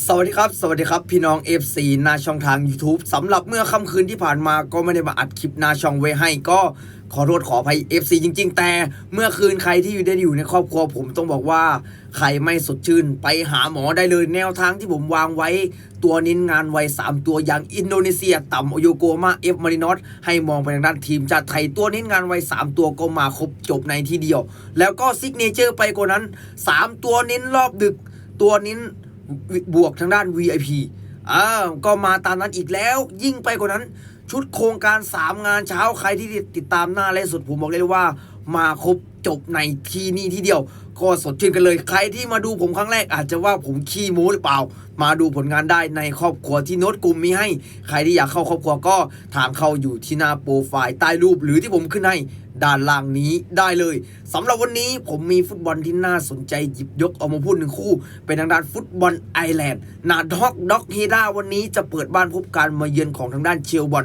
สวัสดีครับ สวัสดีครับ พี่น้อง FC หน้าช่องทาง YouTube สำหรับเมื่อค่ำคืนที่ผ่านมาก็ไม่ได้มาอัดคลิปหน้าช่องไว้ให้ก็ขอโทษขออภัย FC จริง ๆ แต่เมื่อคืนใครที่อยู่ได้อยู่ในครอบครัวผมต้องบอกว่า ใครไม่สดชื่นไปหาหมอได้เลยแนวทางที่ผมวางไว้ ตัวนิ้นงานไว 3 ตัวอย่างอินโดนีเซีย ต่ำโอโยโกมาเอฟมารินอสให้มองไปทางด้านทีมชาติไทยตัวนิ้นงานไว 3 ตัวก็มาครบจบในที่เดียว แล้วก็ซิกเนเจอร์ไปกว่านั้น 3 ตัวนิ้นรอบดึก ตัวนิ้น บวกทางด้าน VIP อ่าก็มาตามนั้นอีกแล้ว ยิ่งไปกว่านั้น ชุดโครงการ 3 งานเช้าใครที่ติดตามหน้าไลฟ์สดผมบอกเลยว่า มาครบจบในที่นี่ที่เดียว ก็สดชื่นกันเลย ใครที่มาดูผมครั้งแรกอาจจะว่าผมขี้โม้หรือเปล่า มาดูผลงานได้ในครอบครัวที่โน้ตกลุ่มมีให้ ใครที่อยากเข้าครอบครัวก็ทางเข้าอยู่ที่หน้าโปรไฟล์ใต้รูปหรือที่ผมขึ้นให้ด้านล่างนี้ได้เลยสำหรับวันนี้ผมมีฟุตบอลที่น่าสนใจหยิบยกเอามาพูดหนึ่งคู่ เป็นทางด้านฟุตบอลไอแลนด์นาด็อกด็อกเฮดาวันนี้จะเปิดบ้านพบการมาเยือนของทางด้านเชลบอล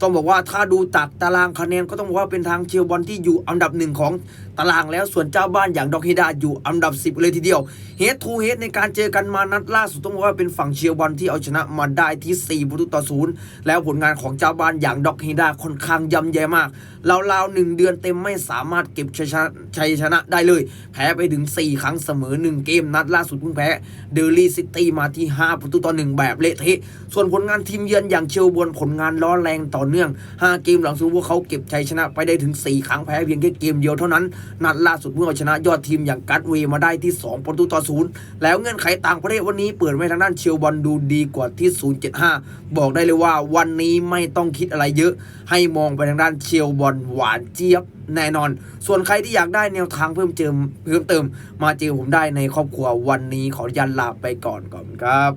ต้องบอกว่าถ้าดูจากตารางคะแนนก็ต้องบอกว่าเป็นทางเชลบอลที่อยู่อันดับหนึ่งของตารางแล้วส่วนเจ้าบ้านอย่างด็อกเฮดาอยู่อันดับ 10 เลยทีเดียวเฮดทูเฮดในการเจอกันมานัดล่าสุดต้องบอกว่าเป็นฝั่งเชลบอลที่เอาชนะมาได้ที่ 4 ประตูต่อศูนย์แล้วผลงานของเจ้าบ้านอย่างด็อกเฮดาค่อนข้างย่ำแย่มากราวๆหนึ่งเดือนเต็มไม่สามารถเก็บชัยชนะได้เลย แพ้ไปถึง 4 ครั้งเสมอ 1 เกมนัดล่าสุดเพิ่งแพ้เดลี่ซิตี้มาที่ 5 ประตูต่อ1แบบเละเทะส่วนผลงานทีมเยือนอย่างเชลบวนผลงานร้อแรงต่อเนื่อง 5 เกมหลังสุดพวกเขาเก็บชัยชนะไปได้ถึง 4 ครั้งแพ้เพียงแค่เกมเดียวเท่านั้น นัดล่าสุดเพิ่งเอาชนะยอดทีมอย่างกัตเวย์มาได้ที่ 2 ประตูต่อศูนย์แล้วเงื่อนไขต่างประเทศวันนี้เปิดไว้ทางด้านเชลบอลดูดีกว่าที่ 075 บอกได้เลยว่าวันนี้ไม่ต้องคิดอะไรเยอะ ให้มองไปทางด้านเชลบอลหวานเจี๊ยบแน่นอน ส่วนใครที่อยากได้แนวทางเพิ่มเติมเพิ่มเติม มาเจอผมได้ในครอบครัววันนี้ขออนุญาตลาไปก่อนก่อนครับ